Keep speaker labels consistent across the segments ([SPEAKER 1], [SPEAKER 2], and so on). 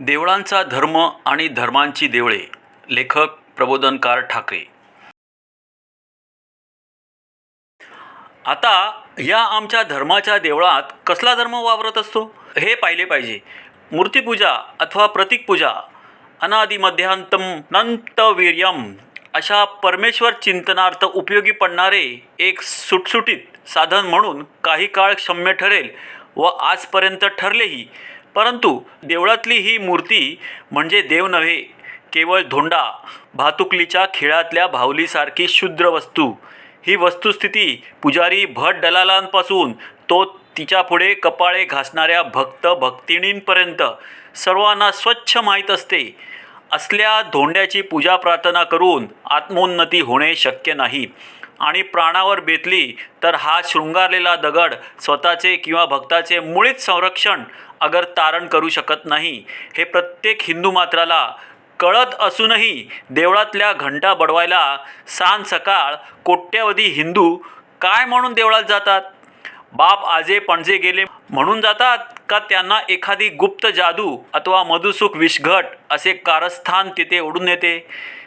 [SPEAKER 1] देवळांचा धर्म आणि धर्मांची देवळे. लेखक प्रबोधनकार ठाकरे. आता या आमच्या धर्माच्या देवळात कसला धर्म वावरत असतो? हे पाहिले पाहिजे. मूर्तिपूजा अथवा प्रतीकपूजा अनादिमध्यांतम नंतवीर्यम अशा परमेश्वर चिंतनार्थ उपयोगी पडणारे एक सुटसुटीत साधन म्हणून काही काळ क्षम्य ठरेल व आजपर्यंत ठरलेही परंतु देवळातली ही मूर्ती म्हणजे देव नव्हे केवळ धोंडा भातुकलीच्या खेळातल्या भावलीसारखी शुद्र वस्तू. ही वस्तुस्थिती पुजारी भट दलालांपासून तो तिच्यापुढे कपाळे घासणाऱ्या भक्त भक्तिणींपर्यंत सर्वांना स्वच्छ माहीत असते. असल्या धोंड्याची पूजा प्रार्थना करून आत्मोन्नती होणे शक्य नाही. आणि प्राणावर बेतली तर हा शृंगारलेला दगड स्वतःचे किंवा भक्ताचे मुळीच संरक्षण अगर तारण करू शकत नाही. हे प्रत्येक हिंदू मात्राला कळत असूनही देवळातल्या घंटा बडवायला सांज सकाळ कोट्यवधी हिंदू काय म्हणून देवळात जातात? बाप आजे पणजे गेले म्हणून जातात? का त्यांना एखादी गुप्त जादू अथवा मधुसुख विषघट असे कारस्थान तिथे ओढून येते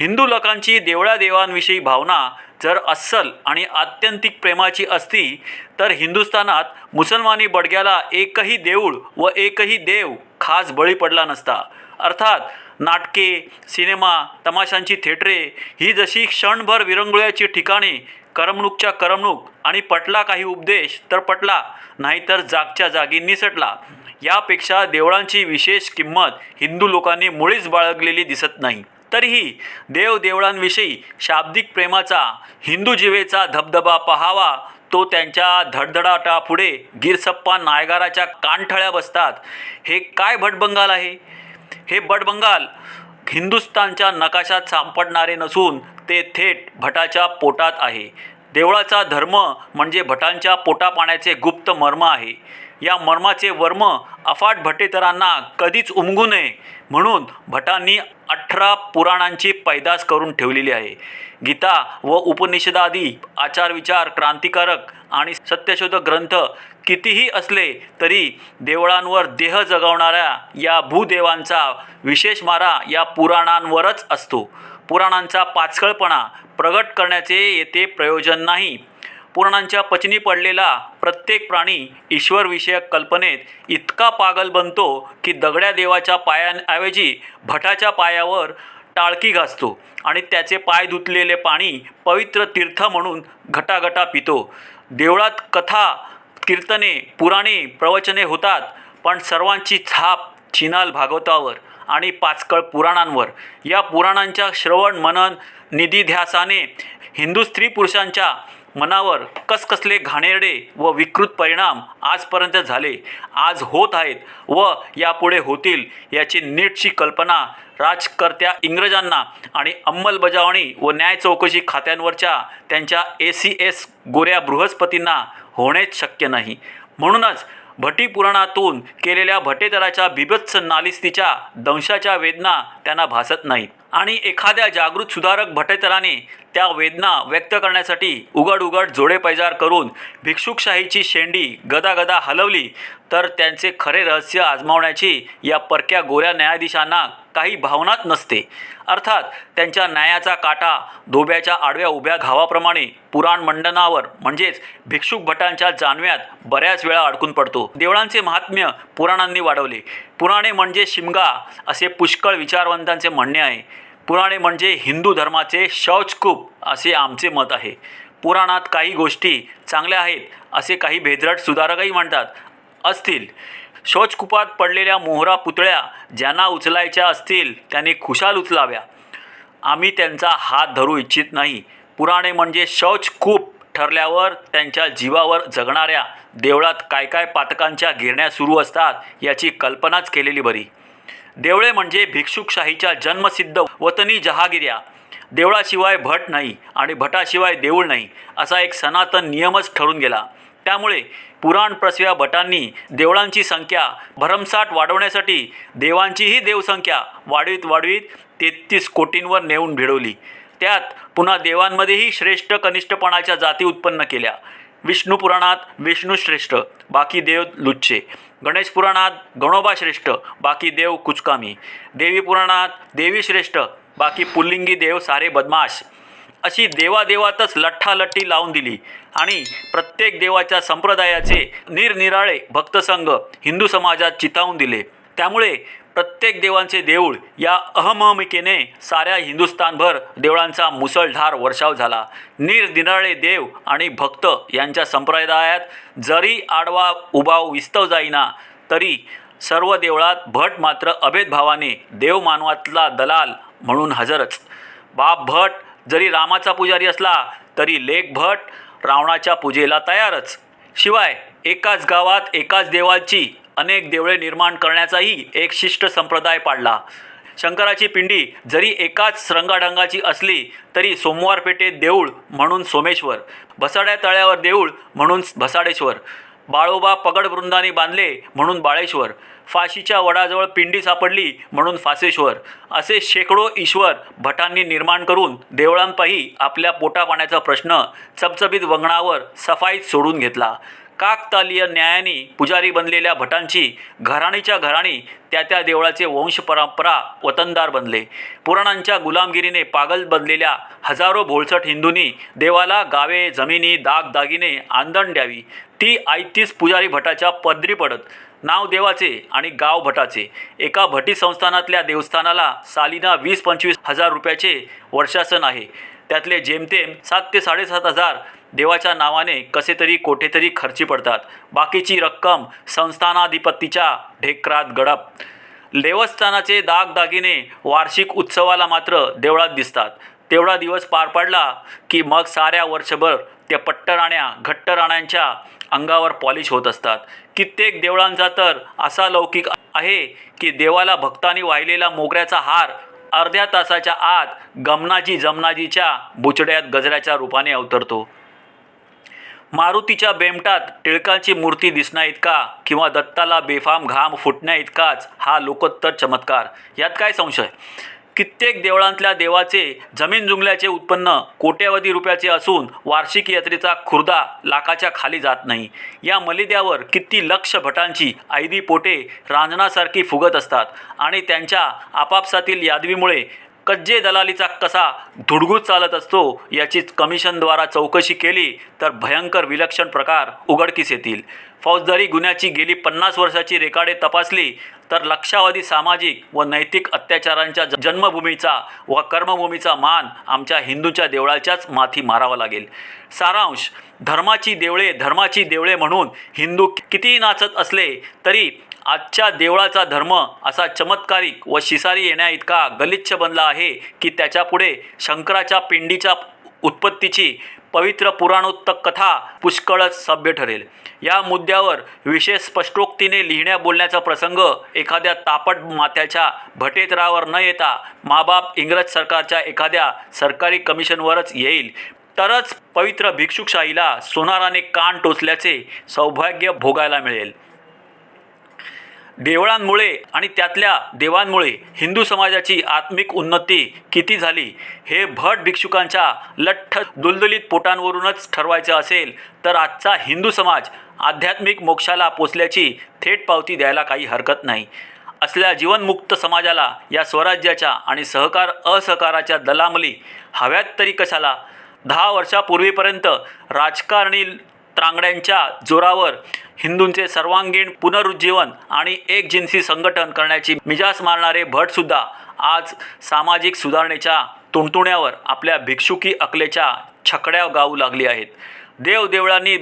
[SPEAKER 1] हिंदू लोकांची देवळादेवांविषयी भावना जर अस्सल आणि आत्यंतिक प्रेमाची असती तर हिंदुस्थानात मुसलमानी बडग्याला एकही देऊळ व एकही देव खास बळी पडला नसता. अर्थात नाटके सिनेमा तमाशांची थिएटरे ही जशी क्षणभर विरंगुळ्याची ठिकाणे करमणूकच्या करमणूक आणि पटला काही उपदेश तर पटला नाहीतर जागच्या जागी निसटला. यापेक्षा देवळांची विशेष किंमत हिंदू लोकांनी मुळीच बाळगलेली दिसत नाही. तरीही देवदेवळांविषयी शाब्दिक प्रेमाचा हिंदू जीवेचा धबधबा पहावा तो त्यांच्या धडधडाटापुढे गिरसप्पा नायगाराच्या कानठळ्या बसतात. हे काय भटबंगाल आहे? हे बटबंगाल हिंदुस्थानच्या नकाशात सापडणारे नसून ते थेट भटाच्या पोटात आहे. देवळाचा धर्म म्हणजे भटांच्या पोटापाण्याचे गुप्त मर्म आहे. या मर्माचे वर्म अफाट भटेतरांना कधीच उमगू नये म्हणून भटांनी अठरा पुराणांची पैदास करून ठेवलेली आहे. गीता व उपनिषदादी आचारविचार क्रांतिकारक आणि सत्यशोधक ग्रंथ कितीही असले तरी देवळांवर देह जगवणाऱ्या या भूदेवांचा विशेष मारा या पुराणांवरच असतो. पुराणांचा पाचकळपणा प्रगट करण्याचे येथे प्रयोजन नाही. पुराणांच्या पचनी पडलेला प्रत्येक प्राणी ईश्वरविषयक कल्पनेत इतका पागल बनतो की दगड्या देवाच्या पायांऐवजी भटाच्या पायावर टाळकी घासतो आणि त्याचे पाय धुतलेले पाणी पवित्र तीर्थ म्हणून घटाघटा पितो. देवळात कथा कीर्तने पुराणे प्रवचने होतात पण सर्वांची छाप चिनाल भागवतावर आणि पाचकळ पुराणांवर. या पुराणांच्या श्रवण मनन निधीध्यासाने हिंदू स्त्री पुरुषांच्या मनावर कसकसले घाणेरडे व विकृत परिणाम आजपर्यंत झाले. आज होत आहेत व यापुढे होतील याची नीटची कल्पना राजकर्त्या इंग्रजांना आणि अंमलबजावणी व न्याय चौकशी खात्यांवरच्या त्यांच्या ए सी एस गोऱ्या बृहस्पतींना होणेच शक्य नाही. म्हणूनच भटी पुराणातून केलेल्या भटेतराच्या बिभत्स नालिस्तीच्या दंशाच्या वेदना त्यांना भासत नाहीत. आणि एखाद्या जागृत सुधारक भटेतराने त्या वेदना व्यक्त करण्यासाठी उघड उघड जोडे पैजार करून भिक्षुकशाहीची शेंडी गदागदा हलवली तर त्यांचे खरे रहस्य आजमावण्याची या परक्या गोऱ्या न्यायाधीशांना काही भावनाच नसते. अर्थात त्यांच्या न्यायाचा काटा धोब्याच्या आडव्या उभ्या घावाप्रमाणे पुराण मंडनावर म्हणजेच भिक्षुक भटांच्या जानव्यात बऱ्याच वेळा अडकून पडतो. देवळांचे महात्म्य पुराणांनी वाढवले. पुराणे म्हणजे शिमगा असे पुष्कळ विचारवंतांचे म्हणणे आहे. पुराणे म्हणजे हिंदू धर्माचे शौचकूप असे आमचे मत आहे. पुराणात काही गोष्टी चांगल्या आहेत असे काही भेदरट सुधारकही म्हणतात. असतील. शौचकूपात पडलेल्या मोहरा पुतळ्या ज्यांना उचलायच्या असतील त्यांनी खुशाल उचलाव्या. आम्ही त्यांचा हात धरू इच्छित नाही. पुराणे म्हणजे शौचकूप ठरल्यावर त्यांच्या जीवावर जगणाऱ्या देवळात काय काय पातकांच्या गिरण्या सुरू असतात याची कल्पनाच केलेली बरी. देवळे म्हणजे भिक्षुकशाहीच्या जन्मसिद्ध वतनी जहागिऱ्या देवळाशिवाय भट नाही आणि भटाशिवाय देऊळ नाही असा एक सनातन नियमच ठरून गेला. त्यामुळे पुराण प्रसव्या भटांनी देवळांची संख्या भरमसाठ वाढवण्यासाठी देवांचीही देवसंख्या वाढवीत वाढवीत तेहतीस कोटींवर नेऊन भिडवली. त्यात पुन्हा देवांमध्येही श्रेष्ठ कनिष्ठपणाच्या जाती उत्पन्न केल्या. विष्णू पुराणात विष्णू श्रेष्ठ बाकी देव लुच्चे. गणेश पुराणात गणोबा श्रेष्ठ बाकी देव कुचकामी. देवी पुराणात देवी श्रेष्ठ बाकी पुल्लिंगी देव सारे बदमाश. अशी देवादेवातच लठ्ठालठ्ठी लावून दिली. आणि प्रत्येक देवाच्या संप्रदायाचे निरनिराळे भक्तसंघ हिंदू समाजात चितावून दिले. त्यामुळे प्रत्येक देवांचे देऊळ या अहमहमिकेने साऱ्या हिंदुस्थानभर देवळांचा मुसळधार वर्षाव झाला. निरनिराळे देव आणि भक्त यांच्या संप्रदायात जरी आडवा उभाव विस्तव जाईना तरी सर्व देवळात भट मात्र अभेदभावाने देवमानवातला दलाल म्हणून हजरच. बाप भट जरी रामाचा पुजारी असला तरी लेख भट रावणाच्या पूजेला तयारच. शिवाय एकाच गावात एकाच देवाची अनेक देवळे निर्माण करण्याचाही एक शिष्ट संप्रदाय पाडला. शंकराची पिंडी जरी एकाच रंगाढंगाची असली तरी सोमवार पेठेत देऊळ म्हणून सोमेश्वर भसाड्या तळ्यावर देऊळ म्हणून भसाडेश्वर बाळोबा पगडवृंदाने बांधले म्हणून बाळेश्वर फाशीच्या वडाजवळ पिंडी सापडली म्हणून फासेश्वर असे शेकडो ईश्वर भटांनी निर्माण करून देवळांपायी आपल्या पोटापाण्याचा प्रश्न चबचबीत वंगणावर सफाईत सोडून घेतला. काकतालीय न्यायाने पुजारी बनलेल्या भटांची घराणीच्या घराणी त्या त्या देवळाचे वंश परंपरा वतनदार बनले. पुराणांच्या गुलामगिरीने पागल बनलेल्या हजारो भोळसट हिंदूंनी देवाला गावे जमिनी दागदागिने आंदण द्यावी. ती आयतीस पुजारी भटाच्या पदरी पडत. नाव देवाचे आणि गाव भटाचे. एका भटी संस्थानातल्या देवस्थानाला सालीना वीस पंचवीस हजार रुपयाचे वर्षासन आहे. त्यातले जेमतेम सात ते साडेसात हजार देवाच्या नावाने कसे तरी कोठेतरी खर्ची पडतात. बाकीची रक्कम संस्थानाधिपतीच्या ढेकरात गडप. देवस्थानाचे दागदागिने वार्षिक उत्सवाला मात्र देवळात दिसतात. तेवढा दिवस पार पडला की मग साऱ्या वर्षभर त्या पट्टराण्या घट्ट राण्यांच्या अंगावर पॉलिश होत असतात. कित्येक देवळांचा तर असा लौकिक आहे की देवाला भक्तांनी वाहिलेला मोगऱ्याचा हार अर्ध्या तासाच्या आत गमनाजी जमनाजीच्या बुचड्यात गजऱ्याच्या रूपाने अवतरतो. मारुतीच्या बेमटात टिळकांची मूर्ती दिसण्या इतका किंवा दत्ताला बेफाम घाम फुटण्या इतकाच हा लोकोत्तर चमत्कार. यात काय संशय? कित्येक देवळांतल्या देवाचे जमीन जुंगल्याचे उत्पन्न कोट्यवधी रुपयाचे असून वार्षिक यात्रेचा खुर्दा लाखाच्या खाली जात नाही. या मलिद्यावर किती लक्ष भटांची आयदी पोटे रांजणासारखी फुगत असतात आणि त्यांच्या आपापसातील यादवीमुळे कज्जे दलालीचा कसा धुडगूत चालत असतो याची कमिशनद्वारा चौकशी केली तर भयंकर विलक्षण प्रकार उघडकीस येतील. फौजदारी गुन्ह्याची गेली पन्नास वर्षाची रेकाडे तपासली तर लक्षावधी सामाजिक व नैतिक अत्याचारांच्या जन्मभूमीचा व कर्मभूमीचा मान आमच्या हिंदूच्या देवळाच्याच माथी मारावा लागेल. सारांश धर्माची देवळे धर्माची देवळे म्हणून हिंदू कितीही नाचत असले तरी आजच्या देवळाचा धर्म असा चमत्कारिक व शिसारी येण्या इतका गलिच्छ बनला आहे की त्याच्यापुढे शंकराच्या पिंडीच्या उत्पत्तीची पवित्र पुराणोत्तक कथा पुष्कळच सभ्य ठरेल. या मुद्द्यावर विशेष स्पष्टोक्तीने लिहिण्या बोलण्याचा प्रसंग एखाद्या तापट माथ्याच्या भटेतरावर न येता माबाप इंग्रज सरकारच्या एखाद्या सरकारी कमिशनवरच येईल. तरच पवित्र भिक्षुकशाहीला सोनाराने कान टोचल्याचे सौभाग्य भोगायला मिळेल. देवळांमुळे आणि त्यातल्या देवांमुळे हिंदू समाजाची आत्मिक उन्नती किती झाली हे भट भिक्षुकांच्या लठ्ठ दुलदुलीत पोटांवरूनच ठरवायचं असेल तर आजचा हिंदू समाज आध्यात्मिक मोक्षाला पोचल्याची थेट पावती द्यायला काही हरकत नाही. असल्या जीवनमुक्त समाजाला या स्वराज्याच्या आणि सहकार असहकाराच्या दलामली हव्यात तरी कशाला? दहा वर्षापूर्वीपर्यंत राजकारणी त्रांगड्यांच्या जोरावर हिंदूंचे सर्वांगीण पुनरुज्जीवन आणि एक जिन्सी संघटन करण्याची मिजास मारणारे भटसुद्धा आज सामाजिक सुधारणेच्या तुणतुण्यावर आपल्या भिक्षुकी अकलेच्या छकड्या गाऊ लागली आहेत. देवदेवळांनी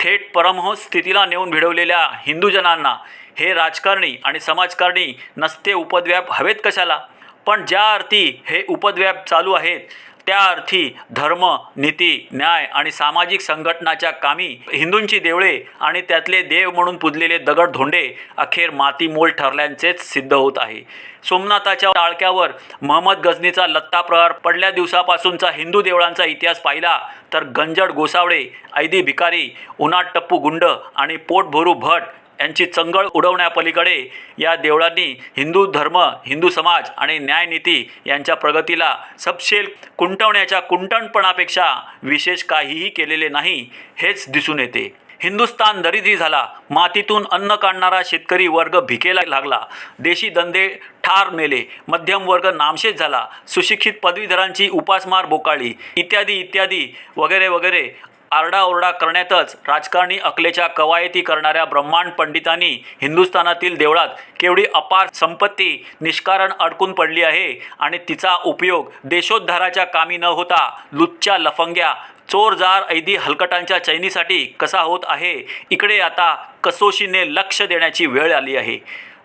[SPEAKER 1] थेट परमहंस स्थितीला नेऊन भिडवलेल्या हिंदूजनांना हे राजकारणी आणि समाजकारणी नसते उपद्व्याप हवेत कशाला? पण ज्या अर्थी हे उपद्व्याप चालू आहेत त्या अर्थी धर्म नीती न्याय आणि सामाजिक संघटनाच्या कामी हिंदूंची देवळे आणि त्यातले देव म्हणून पुजलेले दगड धोंडे अखेर मातीमोल ठरल्याचेच सिद्ध होत आहे. सोमनाथाच्या टाळक्यावर महम्मद गझनीचा लत्ता प्रहार पडल्या दिवसापासूनचा हिंदू देवळांचा इतिहास पाहिला तर गंजड गोसावळे ऐदी भिकारी उन्हाट टप्पू गुंड आणि पोटभरू भट यांची चंगळ उडवण्यापलीकडे या देवळांनी हिंदू धर्म हिंदू समाज आणि न्यायनीती यांच्या प्रगतीला सपशेल कुंटवण्याच्या कुंटणपणापेक्षा विशेष काहीही केलेले नाही हेच दिसून येते. हिंदुस्तान दरिद्री झाला. मातीतून अन्न काढणारा शेतकरी वर्ग भिकेला लागला. देशी धंदे ठार मेले. मध्यम वर्ग नामशेष झाला. सुशिक्षित पदवीधरांची उपासमार बोकाळी इत्यादी इत्यादी वगैरे वगैरे आरडाओरडा करण्यातच राजकारणी अकलेच्या कवायती करणाऱ्या ब्रह्मांड पंडितांनी हिंदुस्थानातील देवळात केवढी अपार संपत्ती निष्कारण अडकून पडली आहे आणि तिचा उपयोग देशोद्धाराच्या कामी न होता लुच्च्या लफंग्या चोरजार ऐदी हलकटांच्या चैनीसाठी कसा होत आहे इकडे आता कसोशीने लक्ष देण्याची वेळ आली आहे.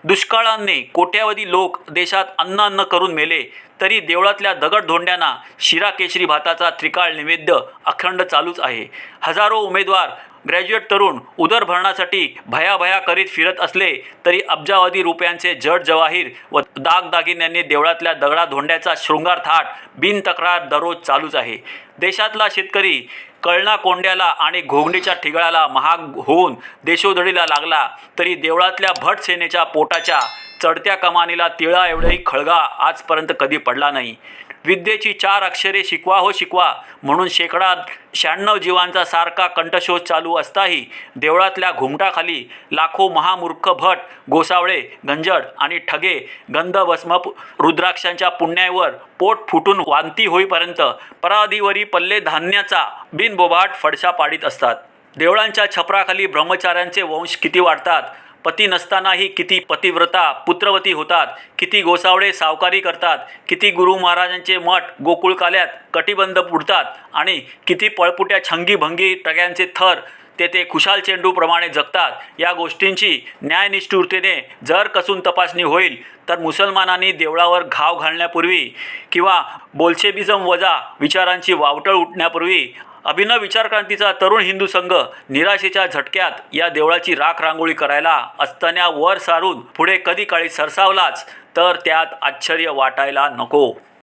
[SPEAKER 1] दुष्काळाने कोट्यावधी लोक देशात अन्न अन्न करून मेले तरी देवळातल्या दगडधोंड्यांना शिरा केशरी भाताचा त्रिकाळ नैवेद्य अखंड चालूच आहे. हजारो उमेदवार ग्रॅज्युएट तरुण उदरभरणासाठी भयाभया करीत फिरत असले तरी अब्जावधी रुपयांचे जड जवाहीर व दागदागिन्यांनी देवळातल्या दगडाधोंड्याचा शृंगार थाट बिनतक्रार दररोज चालूच आहे. देशातला शेतकरी कळणा कोंड्याला आणि घोगणीच्या ठिगळाला महाग होऊन देशोधडीला लागला तरी देवळातल्या भट सेनेच्या पोटाच्या चढत्या कमानीला तिळा एवढाही खळगा आजपर्यंत कधी पडला नाही. विद्येची चार अक्षरे शिकवा हो शिकवा. म्हणून शेकडा शहाण्णव जीवांचा सारखा कंठशोध चालू असताही देवळातल्या घुमटाखाली लाखो महामूर्ख भट गोसावळे गंजड आणि ठगे गंधभस्म रुद्राक्षांच्या पुण्यावर पोट फुटून वांती होईपर्यंत पराधीवरी पल्ले धान्याचा बिनबोभाट फडशा पाडित असतात. देवळांच्या छपराखाली ब्रह्मचार्यांचे वंश किती वाढतात पती नसतानाही किती पतिव्रता पुत्रवती होतात किती गोसावडे सावकारी करतात किती गुरु महाराजांचे मठ गोकुळकाल्यात कटिबंध पुडतात आणि किती पळपुट्या छंगी भंगी टग्यांचे थर तेथे खुशाल चेंडूप्रमाणे जगतात या गोष्टींची न्यायनिष्ठुरतेने जर कसून तपासणी होईल तर मुसलमानांनी देवळावर घाव घालण्यापूर्वी किंवा बोल्शेबिझम वजा विचारांची वावटळ उठण्यापूर्वी अभिनव विचारक्रांतीचा तरुण हिंदू संघ निराशेच्या झटक्यात या देवळाची राख रांगोळी करायला असताना वर सारून पुढे कधी काळी सरसावलाच तर त्यात आश्चर्य वाटायला नको.